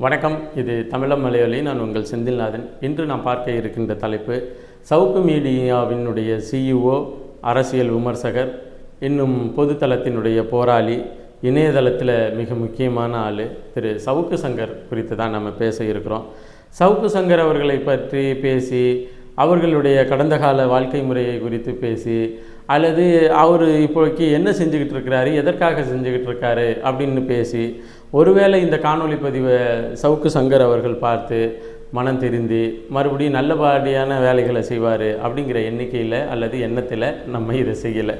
வணக்கம் இது தமிழம் மலையாளி நான் உங்கள் செந்தில்நாதன். இன்று நான் பார்க்க இருக்கின்ற தலைப்பு சவுக்கு மீடியாவினுடைய சிஇஓ அரசியல் விமர்சகர் இன்னும் பொதுத்தளத்தினுடைய போராளி இணையதளத்தில் மிக முக்கியமான ஆள் திரு சவுக்கு சங்கர் குறித்து தான் நம்ம பேச இருக்கிறோம். சவுக்கு சங்கர் அவர்களை பற்றி பேசி அவர்களுடைய கடந்த கால வாழ்க்கை முறையை குறித்து பேசி அல்லது அவர் இப்போதைக்கு என்ன செஞ்சுக்கிட்டு இருக்கிறாரு எதற்காக செஞ்சுக்கிட்டு இருக்காரு அப்படின்னு பேசி ஒருவேளை இந்த காணொளி பதிவை சவுக்கு சங்கர் அவர்கள் பார்த்து மனம் திருந்தி மறுபடியும் நல்லபடியான வேலைகளை செய்வார் அப்படிங்கிற எண்ணிக்கையில் அல்லது எண்ணத்தில் நம்ம இதை செய்யலை.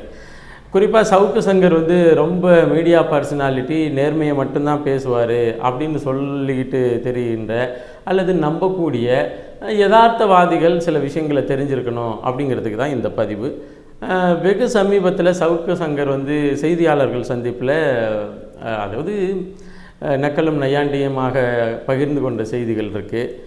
குறிப்பாக சவுக்கு சங்கர் வந்து ரொம்ப மீடியா பர்சனாலிட்டி நேர்மையை மட்டும்தான் பேசுவார் அப்படின்னு சொல்லிக்கிட்டு தெரிகின்ற அல்லது நம்பக்கூடிய யதார்த்தவாதிகள் சில விஷயங்களை தெரிஞ்சிருக்கணும் அப்படிங்கிறதுக்கு தான் இந்த பதிவு. வெகு சமீபத்தில் சவுக்கு சங்கர் வந்து செய்தியாளர்கள் சந்திப்பில் அதாவது நக்கலும் நையாண்டியமாக பகிர்ந்து கொண்ட செய்திகள் இருக்குது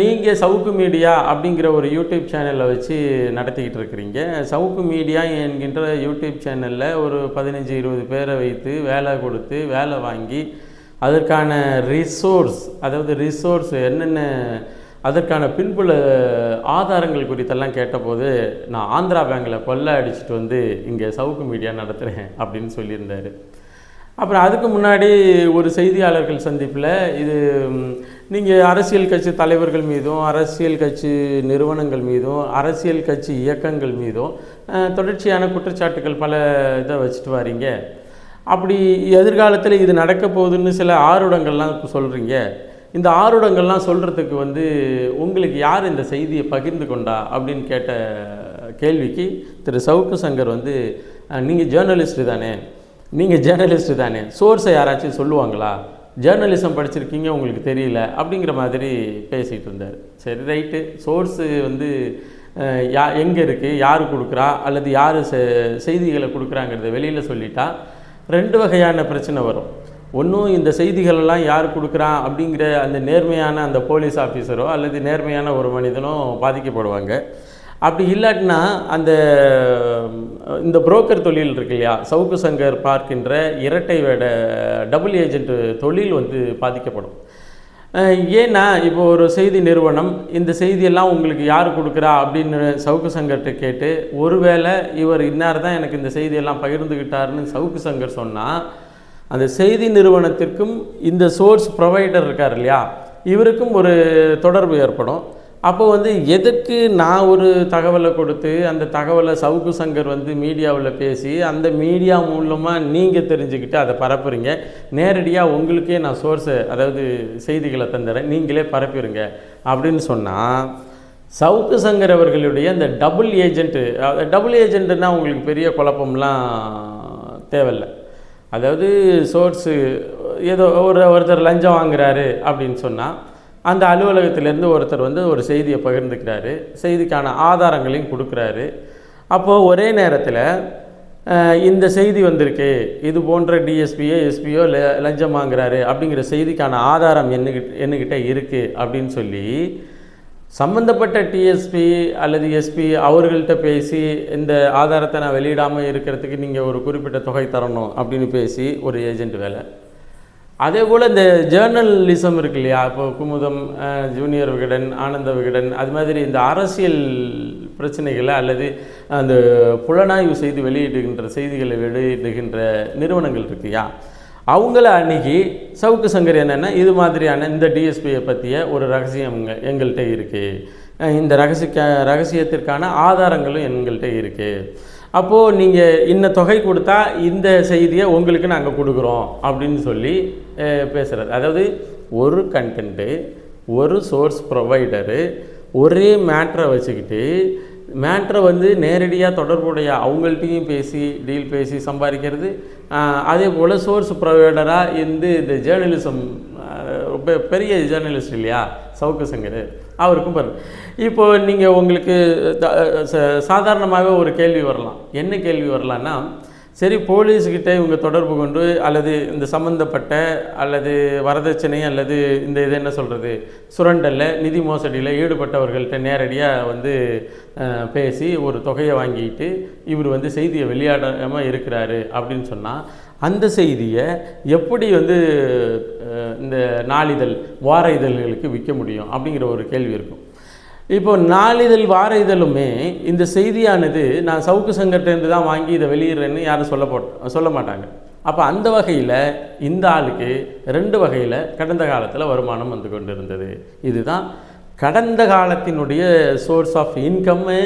நீங்கள் சவுக்கு மீடியா அப்படிங்கிற ஒரு யூடியூப் சேனலை வச்சு நடத்திக்கிட்டு இருக்கிறீங்க. சவுக்கு மீடியா என்கின்ற யூடியூப் சேனலில் ஒரு பதினஞ்சு இருபது பேரை வைத்து வேலை கொடுத்து வேலை வாங்கி அதற்கான ரிசோர்ஸ் அதாவது ரிசோர்ஸ் என்னென்ன அதற்கான பின்புல ஆதாரங்கள் குறித்தெல்லாம் கேட்டபோது நான் ஆந்திரா பேங்கில் கொள்ளை அடிச்சுட்டு வந்து இங்கே சவுக்கு மீடியா நடத்துகிறேன் அப்படின்னு சொல்லியிருந்தார். அப்புறம் அதுக்கு முன்னாடி ஒரு செய்தியாளர்கள் சந்திப்பில் இது நீங்கள் அரசியல் கட்சி தலைவர்கள் மீதும் அரசியல் கட்சி நிறுவனங்கள் மீதும் அரசியல் கட்சி இயக்கங்கள் மீதும் தொடர்ச்சியான குற்றச்சாட்டுகள் பல இதை வச்சுட்டு வாரீங்க. அப்படி எதிர்காலத்தில் இது நடக்க போகுதுன்னு சில ஆர்வடங்கள்லாம் சொல்கிறீங்க இந்த ஆருடங்கள்லாம் சொல்கிறதுக்கு வந்து உங்களுக்கு யார் இந்த செய்தியை பகிர்ந்து கொண்டா அப்படின்னு கேட்ட கேள்விக்கு திரு. சவுக்கு சங்கர் வந்து நீங்கள் ஜேர்னலிஸ்ட்டு தானே? நீங்கள் ஜேர்னலிஸ்ட்டு தானே? சோர்ஸை யாராச்சும் சொல்லுவாங்களா? ஜேர்னலிசம் படிச்சிருக்கீங்க உங்களுக்கு தெரியல? அப்படிங்கிற மாதிரி பேசிகிட்டு இருந்தார். சரி ரைட்டு. சோர்ஸு வந்து யா எங்கே இருக்குது யார் கொடுக்குறா? அல்லது யார் செ- செய்திகளை கொடுக்குறாங்கிறத வெளியில் சொல்லிட்டா ரெண்டு வகையான பிரச்சனை வரும். ஒன்றும் இந்த செய்திகளெல்லாம் யார் கொடுக்குறா அப்படிங்கிற அந்த நேர்மையான அந்த போலீஸ் ஆஃபீஸரோ அல்லது நேர்மையான ஒரு மனிதனோ பாதிக்கப்படுவாங்க. அப்படி இல்லாட்டினா அந்த இந்த புரோக்கர் தொழில் இருக்கு இல்லையா? சவுக்கு சங்கர் பார்க்கின்ற இரட்டை வேட டபுள் ஏஜென்ட் தொழில் வந்து பாதிக்கப்படும். ஏன்னா இப்போ ஒரு செய்தி நிறுவனம் இந்த செய்தியெல்லாம் உங்களுக்கு யார் கொடுக்குறா அப்படின்னு சவுக்கு சங்கர்கிட்ட கேட்டு ஒருவேளை இவர் இன்னார் தான் எனக்கு இந்த செய்தியெல்லாம் பகிர்ந்துக்கிட்டாருன்னு சவுக்கு சங்கர் சொன்னால் அந்த செய்தி நிறுவனத்திற்கும் இந்த சோர்ஸ் ப்ரொவைடர் இருக்கார் இல்லையா இவருக்கும் ஒரு தொடர்பு ஏற்படும். அப்போ வந்து எதுக்கு நான் ஒரு தகவலை கொடுத்து அந்த தகவலை சவுக்கு சங்கர் வந்து மீடியாவில் பேசி அந்த மீடியா மூலமாக நீங்கள் தெரிஞ்சுக்கிட்டு அதை பரப்புறீங்க. நேரடியாக உங்களுக்கே நான் சோர்ஸை அதாவது செய்திகளை தந்துடுறேன் நீங்களே பரப்பிடுங்க அப்படின்னு சொன்னால் சவுக்கு சங்கர் அவர்களுடைய அந்த டபுள் ஏஜென்ட்டு டபுள் ஏஜென்ட்டுன்னா உங்களுக்கு பெரிய குழப்பம்லாம் தேவையில்லை. அதாவது சோர்ஸு ஏதோ ஒரு ஒருத்தர் லஞ்சம் வாங்குறாரு அப்படின்னு சொன்னால் அந்த அலுவலகத்திலேருந்து ஒருத்தர் வந்து ஒரு செய்தியை பகிர்ந்துக்கிறாரு. செய்திக்கான ஆதாரங்களையும் கொடுக்குறாரு. அப்போது ஒரே நேரத்தில் இந்த செய்தி வந்திருக்கு இது போன்ற டிஎஸ்பியோ எஸ்பியோ லஞ்சம் வாங்குறாரு அப்படிங்கிற செய்திக்கான ஆதாரம் என்னகிட்ட என்னகிட்ட இருக்குது அப்படின்னு சொல்லி சம்பந்தப்பட்ட டிஎஸ்பி அல்லது எஸ்பி அவர்கள்ட்ட பேசி இந்த ஆதாரத்தை நான் வெளியிடாமல் இருக்கிறதுக்கு நீங்கள் ஒரு குறிப்பிட்ட தொகை தரணும் அப்படின்னு பேசி ஒரு ஏஜென்ட் வேலை. அதே போல் இந்த ஜேர்னலிசம் இருக்கு இல்லையா? இப்போ குமுதம் ஜூனியர் விகடன் ஆனந்த விகடன் அது மாதிரி இந்த அரசியல் பிரச்சனைகளை அல்லது அந்த புலனாய்வு செய்து வெளியிடுகின்ற செய்திகளை வெளியிடுகின்ற நிறுவனங்கள் இருக்கியா அவங்கள அணுகி சவுக்கு சங்கர் என்னென்னா இது மாதிரியான இந்த டிஎஸ்பியை பற்றிய ஒரு ரகசியம் எங்கள்கிட்ட இருக்குது இந்த ரகசிய ரகசியத்திற்கான ஆதாரங்களும் எங்கள்கிட்ட இருக்குது அப்போது நீங்கள் இன்ன தொகை கொடுத்தா இந்த செய்தியை உங்களுக்கு நாங்கள் கொடுக்குறோம் அப்படின்னு சொல்லி பேசுகிறது அதாவது ஒரு கண்டென்ட்டு ஒரு சோர்ஸ் ப்ரொவைடரு ஒரே மேட்ரை வச்சுக்கிட்டு மேட்ரை வந்து நேரடியாக தொடர்புடைய அவங்கள்ட்டையும் பேசி டீல் பேசி சம்பாதிக்கிறது. அதே போல் சோர்ஸ் ப்ரொவைடராக இருந்து இந்த ஜேர்னலிசம் ரொம்ப பெரிய ஜேர்னலிஸ்ட் இல்லையா? சவுக்கு சங்கர். அவருக்கும் பாருங்க. இப்போ நீங்கள் உங்களுக்கு த- ச- சாதாரணமாகவே ஒரு கேள்வி வரலாம். என்ன கேள்வி வரலான்னா சரி போலீஸ்கிட்ட இவங்க தொடர்பு கொண்டு அல்லது இந்த சம்மந்தப்பட்ட அல்லது வரதட்சணை அல்லது இந்த இது என்ன சொல்கிறது சுரண்டலில் நிதி மோசடியில் ஈடுபட்டவர்கள்ட்ட நேரடியாக வந்து பேசி ஒரு தொகையை வாங்கிட்டு இவர் வந்து செய்தியை வெளியாடாமல் இருக்கிறாரு அப்படின்னு சொன்னால் அந்த செய்தியை எப்படி வந்து இந்த நாளிதழ் வார இதழ்களுக்கு விற்க முடியும் அப்படிங்கிற ஒரு கேள்வி இருக்கும். இப்போ நாளிதழ் வார இதழுமே இந்த செய்தியானது நான் சவுக்கு சங்கர்கிட்டேருந்து தான் வாங்கி இதை வெளியிடுறேன்னு யாரும் சொல்ல போட் சொல்ல மாட்டாங்க. அப்போ அந்த வகையில் இந்த ஆளுக்கு ரெண்டு வகையில் கடந்த காலத்தில் வருமானம் வந்து கொண்டு இருந்தது இதுதான் கடந்த காலத்தினுடைய சோர்ஸ் ஆஃப் இன்கம்மு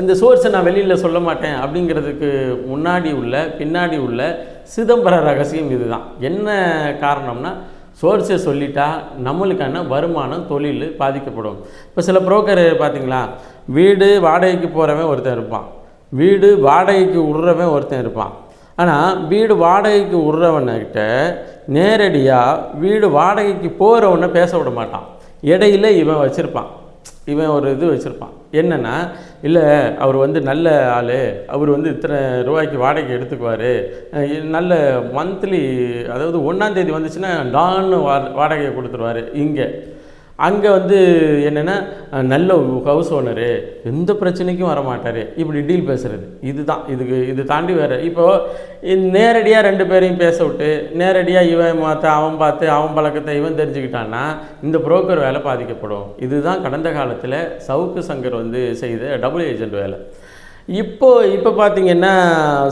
இந்த சோர்ஸை நான் வெளியில் சொல்ல மாட்டேன் அப்படிங்கிறதுக்கு முன்னாடி உள்ள பின்னாடி உள்ள சிதம்பர ரகசியம் இதுதான். என்ன காரணம்னா சோர்ஸை சொல்லிட்டா நம்மளுக்கான வருமானம் தொழில் பாதிக்கப்படும். இப்போ சில புரோக்கர் பார்த்தீங்களா வீடு வாடகைக்கு போகிறவன் ஒருத்தன் இருப்பான். வீடு வாடகைக்கு விட்றவன் ஒருத்தன் இருப்பான். ஆனால் வீடு வாடகைக்கு விட்றவன்கிட்ட நேரடியாக வீடு வாடகைக்கு போகிறவனை பேச விட மாட்டான். இடையில இவன் வச்சுருப்பான். இவன் ஒரு இது வச்சுருப்பான். என்னென்னா இல்லை அவர் வந்து நல்ல ஆள். அவர் வந்து இத்தனை ரூபாய்க்கு வாடகை எடுத்துக்குவார். நல்ல மந்த்லி அதாவது ஒன்றாந்தேதி வந்துச்சுன்னா டான்னு வா வாடகையை கொடுத்துருவாரு இங்கே. அங்கே வந்து என்னென்னா நல்ல ஹவுஸ் ஓனரு எந்த பிரச்சனைக்கும் வர மாட்டார் இப்படி டீல் பேசுகிறது இதுதான். இதுக்கு இது தாண்டி வேறு இப்போது நேரடியாக ரெண்டு பேரையும் பேச விட்டு நேரடியாக இவன் மாற்ற அவன் பார்த்து அவன் பழக்கத்தை இவன் தெரிஞ்சுக்கிட்டான்னா இந்த புரோக்கர் வேலை பாதிக்கப்படும். இதுதான் கடந்த காலத்தில் சவுக்கு சங்கர் வந்து செய்த டபுள் ஏஜென்ட் வேலை. இப்போ இப்போ பார்த்திங்கன்னா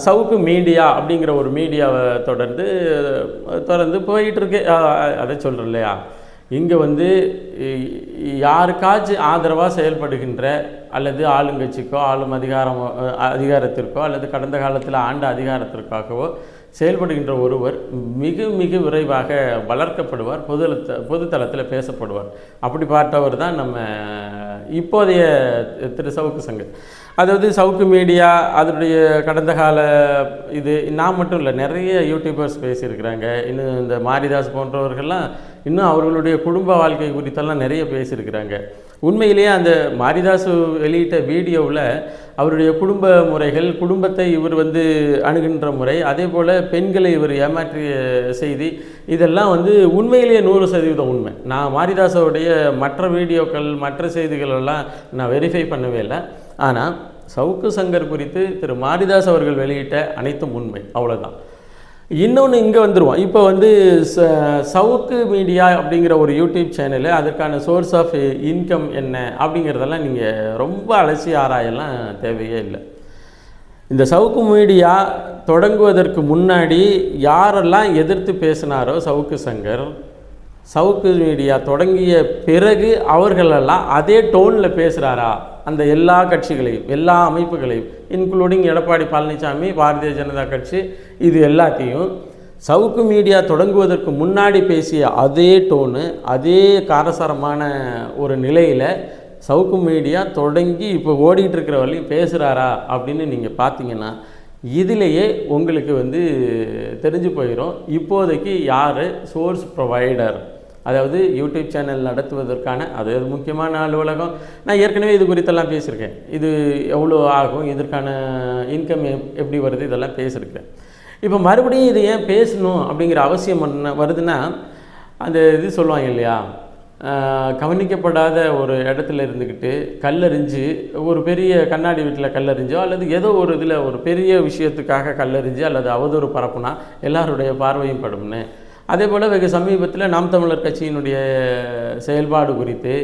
சவுக்கு மீடியா அப்படிங்கிற ஒரு மீடியாவை தொடர்ந்து தொடர்ந்து போயிட்டுருக்கு அதை சொல்கிறேன் இல்லையா? இங்கே வந்து யாருக்காச்சும் ஆதரவாக செயல்படுகின்ற அல்லது ஆளுங்கட்சிக்கோ ஆளும் அதிகாரம் அதிகாரத்திற்கோ அல்லது கடந்த காலத்தில் ஆண்ட அதிகாரத்திற்காகவோ செயல்படுகின்ற ஒருவர் மிக மிக விரைவாக வளர்க்கப்படுவார் பொது பொதுத்தளத்தில் பேசப்படுவார். அப்படி பார்த்தவர் தான் நம்ம இப்போதைய திரு சவுக்கு சங்கர். அதாவது சவுக்கு மீடியா அதனுடைய கடந்த கால இது நான் மட்டும் இல்லை நிறைய யூடியூபர்ஸ் பேசியிருக்கிறாங்க. இன்னும் இந்த மாரிதாஸ் போன்றவர்கள்லாம் இன்னும் அவர்களுடைய குடும்ப வாழ்க்கை குறித்தெல்லாம் நிறைய பேசியிருக்கிறாங்க. உண்மையிலேயே அந்த மாரிதாஸ் வெளியிட்ட வீடியோவில் அவருடைய குடும்ப முறைகள் குடும்பத்தை இவர் வந்து அணுகின்ற முறை அதே போல் பெண்களை இவர் ஏமாற்றிய செய்தி இதெல்லாம் வந்து உண்மையிலேயே நூறு சதவீதம் உண்மை. நான் மாரிதாஸோடைய மற்ற வீடியோக்கள் மற்ற செய்திகளெல்லாம் நான் வெரிஃபை பண்ணவே இல்லை. ஆனால் சவுக்கு சங்கர் குறித்து திரு மாரிதாஸ் அவர்கள் வெளியிட்ட அனைத்தும் உண்மை. அவ்வளோதான் இன்னொன்று இங்கே வந்துடுவோம் இப்போ வந்து ச சவுக்கு மீடியா அப்படிங்கிற ஒரு யூடியூப் சேனலு அதற்கான சோர்ஸ் ஆஃப் இன்கம் என்ன அப்படிங்கிறதெல்லாம் நீங்கள் ரொம்ப அலசி ஆராயெல்லாம் தேவையே இல்லை. இந்த சவுக்கு மீடியா தொடங்குவதற்கு முன்னாடி யாரெல்லாம் எதிர்த்து பேசினாரோ சவுக்கு சங்கர் சவுக்கு மீடியா தொடங்கிய பிறகு அவர்களெல்லாம் அதே டோனில் பேசுகிறாரா அந்த எல்லா கட்சிகளையும் எல்லா அமைப்புகளையும் இன்க்ளூடிங் எடப்பாடி பழனிசாமி பாரதிய ஜனதா கட்சி இது எல்லாத்தையும் சவுக்கு மீடியா தொடங்குவதற்கு முன்னாடி பேசிய அதே டோனு அதே காரசாரமான ஒரு நிலையில் சவுக்கு மீடியா தொடங்கி இப்போ ஓடிக்கிட்டு இருக்கிற வரையும் பேசுகிறாரா அப்படின்னு நீங்கள் பார்த்தீங்கன்னா இதிலேயே உங்களுக்கு வந்து தெரிஞ்சு போயிடும் இப்போதைக்கு யார்? சோர்ஸ் ப்ரொவைடர் அதாவது யூடியூப் சேனல் நடத்துவதற்கான அது முக்கியமான அலுவலகம். நான் ஏற்கனவே இது குறித்தெல்லாம் பேசியிருக்கேன். இது எவ்வளோ ஆகும் இதற்கான இன்கம் எப்படி வருது இதெல்லாம் பேசியிருக்கேன் இப்போ மறுபடியும் இது ஏன் பேசணும் அப்படிங்கிற அவசியம் என்ன வருதுன்னா அந்த இது சொல்லுவாங்க இல்லையா? கவனிக்கப்படாத ஒரு இடத்துல இருந்துக்கிட்டு கல்லறிஞ்சு ஒரு பெரிய கண்ணாடி வீட்டில் கல்லறிஞ்சோ அல்லது ஏதோ ஒரு இதில் ஒரு பெரிய விஷயத்துக்காக கல்லறிஞ்சு அல்லது அவதூறு பரப்புனா எல்லாருடைய பார்வையும் படும்னு. அதே போல் வெகு சமீபத்தில் நாம் தமிழர் கட்சியினுடைய செயல்பாடு குறித்து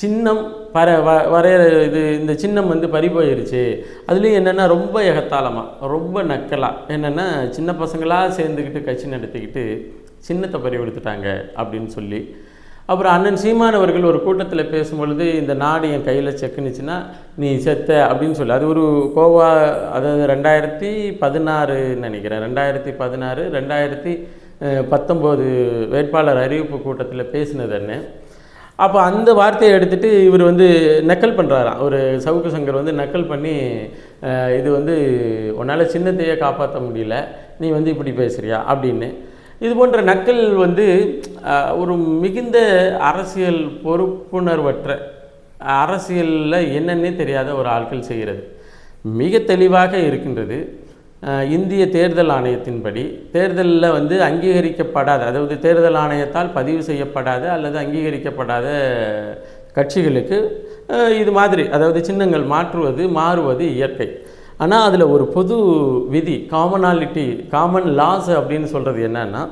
சின்னம் பர வ வரைய இது இந்த சின்னம் வந்து பறி போயிருச்சு அதுலேயும் என்னென்னா ரொம்ப எகத்தாளமாக ரொம்ப நக்கலாக என்னென்னா சின்ன பசங்களாக சேர்ந்துக்கிட்டு கட்சி நடத்திக்கிட்டு சின்னத்தை பறி கொடுத்துட்டாங்க அப்படின்னு சொல்லி. அப்புறம் அண்ணன் சீமான் அவர்கள் ஒரு கூட்டத்தில் பேசும்பொழுது இந்த நாடு என் கையில் செக்குனுச்சுன்னா நீ செத்த அப்படின்னு சொல்லி அது ஒரு கோவா அதாவது ரெண்டாயிரத்தி பதினாறுன்னு நினைக்கிறேன். ரெண்டாயிரத்தி பதினாறு ரெண்டாயிரத்தி பத்தொம்போது வேட்பாளர் அறிவிப்பு கூட்டத்தில் பேசினது என்ன அப்போ அந்த வார்த்தையை எடுத்துட்டு இவர் வந்து நக்கல் பண்ணுறாராம் ஒரு சவுக்கு சங்கர் வந்து நக்கல் பண்ணி இது வந்து உன்னால் சின்னத்தையே காப்பாற்ற முடியல நீ வந்து இப்படி பேசுகிறியா அப்படின்னு. இது போன்ற நக்கல் வந்து ஒரு மிகுந்த அரசியல் பொறுப்புணர்வற்ற அரசியலில் என்னன்னே தெரியாத ஒரு ஆட்கள் செய்கிறது. மிக தெளிவாக இருக்கின்றது. இந்திய தேர்தல் ஆணையத்தின்படி தேர்தலில் வந்து அங்கீகரிக்கப்படாத அதாவது தேர்தல் ஆணையத்தால் பதிவு செய்யப்படாத அல்லது அங்கீகரிக்கப்படாத கட்சிகளுக்கு இது மாதிரி அதாவது சின்னங்கள் மாற்றுவது மாறுவது இயற்கை. ஆனால் அதில் ஒரு பொது விதி காமனாலிட்டி காமன் லாஸ் அப்படின்னு சொல்கிறது என்னென்னா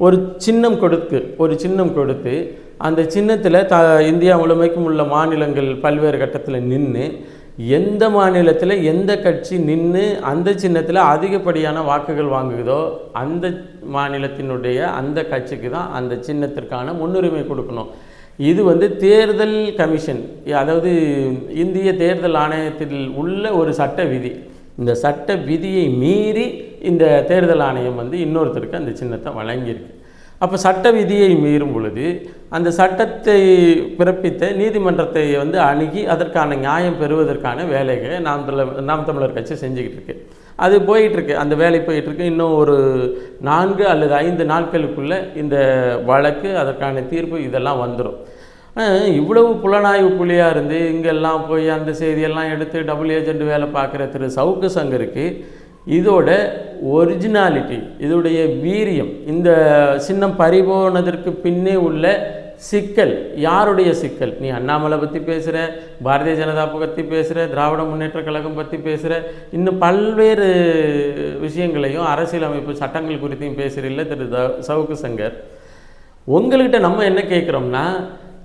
ஒரு சின்னம் கொடுத்து ஒரு சின்னம் கொடுத்து அந்த சின்னத்தில் த இந்தியா முழுமைக்கும் உள்ள மாநிலங்கள் பல்வேறு கட்டத்தில் நின்று எந்த மாநிலத்தில் எந்த கட்சி நின்று அந்த சின்னத்தில் அதிகப்படியான வாக்குகள் வாங்குதோ அந்த மாநிலத்தினுடைய அந்த கட்சிக்கு தான் அந்த சின்னத்திற்கான முன்னுரிமை கொடுக்கணும். இது வந்து தேர்தல் கமிஷன். அதாவது இந்திய தேர்தல் ஆணையத்தில் உள்ள ஒரு சட்ட விதி. இந்த சட்ட விதியை மீறி இந்த தேர்தல் ஆணையம் வந்து இன்னொருத்தருக்கு அந்த சின்னத்தை வழங்கியிருக்கு. அப்போ சட்ட விதியை மீறும் பொழுது அந்த சட்டத்தை பிறப்பித்த நீதிமன்றத்தை வந்து அணுகி அதற்கான நியாயம் பெறுவதற்கான வேலைகளை நாம் தமிழர் நாம் தமிழர் கட்சி செஞ்சுக்கிட்டு இருக்கு. அது போயிட்டுருக்கு அந்த வேலை போயிட்டுருக்கு இன்னும் ஒரு நான்கு அல்லது ஐந்து நாட்களுக்குள்ளே இந்த வழக்கு அதற்கான தீர்ப்பு இதெல்லாம் வந்துடும் இவ்வளவு புலனாய்வு புலியாக இருந்து இங்கெல்லாம் போய் அந்த செய்தியெல்லாம் எடுத்து டபுள் ஏஜென்ட் வேலை பார்க்குற திரு சவுக்கு சங்கருக்கு இதோட ஒரிஜினாலிட்டி இதோடைய வீரியம் இந்த சின்னம் பறிபோனதற்கு பின்னே உள்ள சிக்கல் யாருடைய சிக்கல்? நீ அண்ணாமலை பற்றி பேசுகிற பாரதிய ஜனதா பற்றி பேசுகிற திராவிட முன்னேற்ற கழகம் பற்றி பேசுகிற இன்னும் பல்வேறு விஷயங்களையும் அரசியலமைப்பு சட்டங்கள் குறித்தையும் பேசுகிறீல்ல திரு த- சவுக்கு சங்கர். உங்கள்கிட்ட நம்ம என்ன கேட்குறோம்னா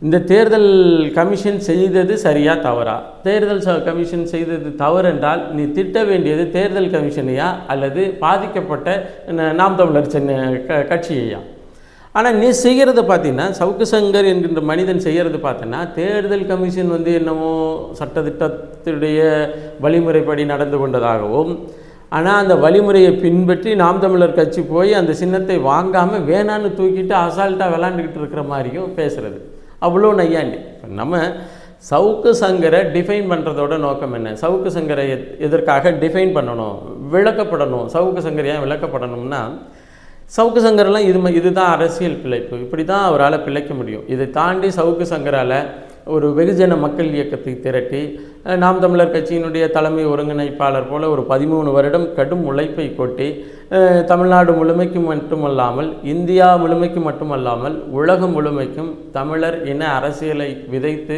இந்த தேர்தல் கமிஷன் செய்தது சரியா தவறா? தேர்தல் ச- கமிஷன் செய்தது தவறு என்றால் நீ திட்ட வேண்டியது தேர்தல் கமிஷனையா அல்லது பாதிக்கப்பட்ட நாம் தமிழர் சென்னை க கட்சியையா? ஆனால் நீ செய்கிறது பார்த்தீங்கன்னா சவுக்கு சங்கர் என்கின்ற மனிதன் செய்கிறது பார்த்தீங்கன்னா தேர்தல் கமிஷன் வந்து என்னமோ சட்டத்திட்டத்துடைய வழிமுறைப்படி நடந்து கொண்டதாகவும் ஆனால் அந்த வழிமுறையை பின்பற்றி நாம் தமிழர் கட்சி போய் அந்த சின்னத்தை வாங்காமல் வேணான்னு தூக்கிட்டு அசால்ட்டாக விளாண்டுக்கிட்டு இருக்கிற மாதிரியும் பேசுகிறது அவ்வளோ நையாண்டி. இப்போ நம்ம சவுக்கு சங்கரை டிஃபைன் பண்ணுறதோட நோக்கம் என்ன? சவுக்கு சங்கரை எத்- எதற்காக டிஃபைன் பண்ணணும்? விளக்கப்படணும். சவுக்கு சங்கர் ஏன் விளக்கப்படணும்னா சவுக்கு சங்கரெல்லாம் இது ம- இதுதான் அரசியல் பிழைப்பு. இப்படி தான் அவரால் பிழைக்க முடியும். இதை தாண்டி சவுக்கு சங்கரால் ஒரு வெகுஜன மக்கள் இயக்கத்தை திரட்டி நாம் தமிழர் கட்சியினுடைய தலைமை ஒருங்கிணைப்பாளர் போல ஒரு பதிமூணு வருடம் கடும் உழைப்பை கொட்டி தமிழ்நாடு முழுமைக்கு மட்டுமல்லாமல் இந்தியா முழுமைக்கு மட்டுமல்லாமல் உலகம் முழுமைக்கும் தமிழர் இன அரசியலை விதைத்து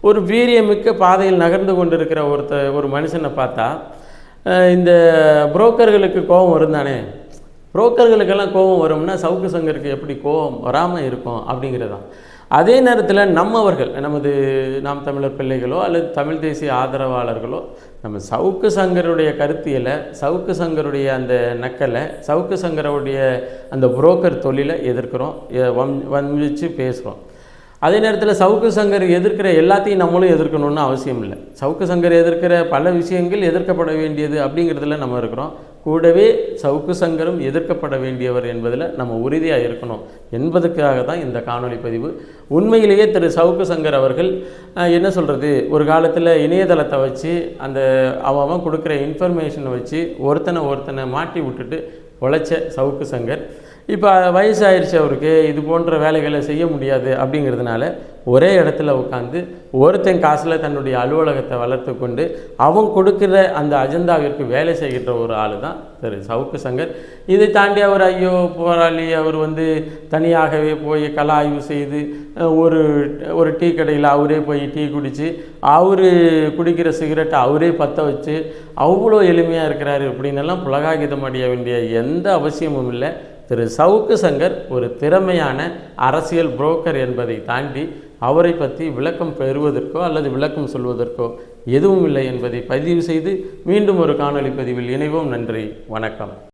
ஒரு வீரியமிக்க பாதையில் நகர்ந்து கொண்டிருக்கிற ஒருத்த ஒரு மனுஷனை பார்த்தா இந்த புரோக்கர்களுக்கு கோபம் வரும் தானே? புரோக்கர்களுக்கெல்லாம் கோபம் வரும்னா சவுக்கு சங்கருக்கு எப்படி கோபம் வராமல் இருக்கும் அப்படிங்கிறதான். அதே நேரத்தில் நம்மவர்கள் நமது நாம் தமிழர் பிள்ளைகளோ அல்லது தமிழ் தேசிய ஆதரவாளர்களோ நம்ம சவுக்கு சங்கருடைய கருத்தியலை சவுக்கு சங்கருடைய அந்த நக்கலை சவுக்கு சங்கருடைய அந்த புரோக்கர் தொழிலை எதிர்க்கிறோம் வம் வம்பிச்சு பேசுகிறோம் அதே நேரத்தில் சவுக்கு சங்கர் எதிர்க்கிற எல்லாத்தையும் நம்மளும் எதிர்க்கணும்னு அவசியம் இல்லை. சவுக்கு சங்கர் எதிர்க்கிற பல விஷயங்கள் எதிர்க்கப்பட வேண்டியது அப்படிங்கிறதுல நம்ம இருக்கிறோம். கூடவே சவுக்கு சங்கரும் எதிர்க்கப்பட வேண்டியவர் என்பதில் நம்ம உறுதியாக இருக்கணும். என்பதற்காக தான் இந்த காணொளி பதிவு. உண்மையிலேயே திரு சவுக்கு சங்கர் அவர்கள் என்ன சொல்கிறது ஒரு காலத்தில் இணையதளத்தை வச்சு அந்த அவன் அவன் கொடுக்குற இன்ஃபர்மேஷனை வச்சு ஒருத்தனை ஒருத்தனை மாட்டி விட்டுட்டு உழைச்ச சவுக்கு சங்கர். இப்போ வயசாயிருச்சு அவருக்கு இது போன்ற வேலைகளை செய்ய முடியாது அப்படிங்கிறதுனால ஒரே இடத்துல உட்காந்து ஒருத்தன் காசில் தன்னுடைய அலுவலகத்தை வளர்த்து கொண்டு அவன் கொடுக்குற அந்த அஜெண்டாவிற்கு வேலை செய்கின்ற ஒரு ஆள் தான் திரு சவுக்கு சங்கர். இதை தாண்டி அவர் ஐயோ போராளி அவர் வந்து தனியாகவே போய் கல ஆய்வு செய்து ஒரு ஒரு டீ கடையில் அவரே போய் டீ குடித்து அவர் குடிக்கிற சிகரெட்டை அவரே பற்ற வச்சு அவ்வளோ எளிமையாக இருக்கிறாரு அப்படின்னெல்லாம் புலகாகிதம் அடைய வேண்டிய எந்த அவசியமும் இல்லை. திரு சவுக்கு சங்கர் ஒரு திறமையான அரசியல் புரோக்கர் என்பதை தாண்டி அவரை பற்றி விளக்கம் பெறுவதற்கோ அல்லது விளக்கம் சொல்வதற்கோ எதுவும் இல்லை என்பதை பதிவு செய்து மீண்டும் ஒரு காணொளி பதிவில் இணைவோம். நன்றி. வணக்கம்.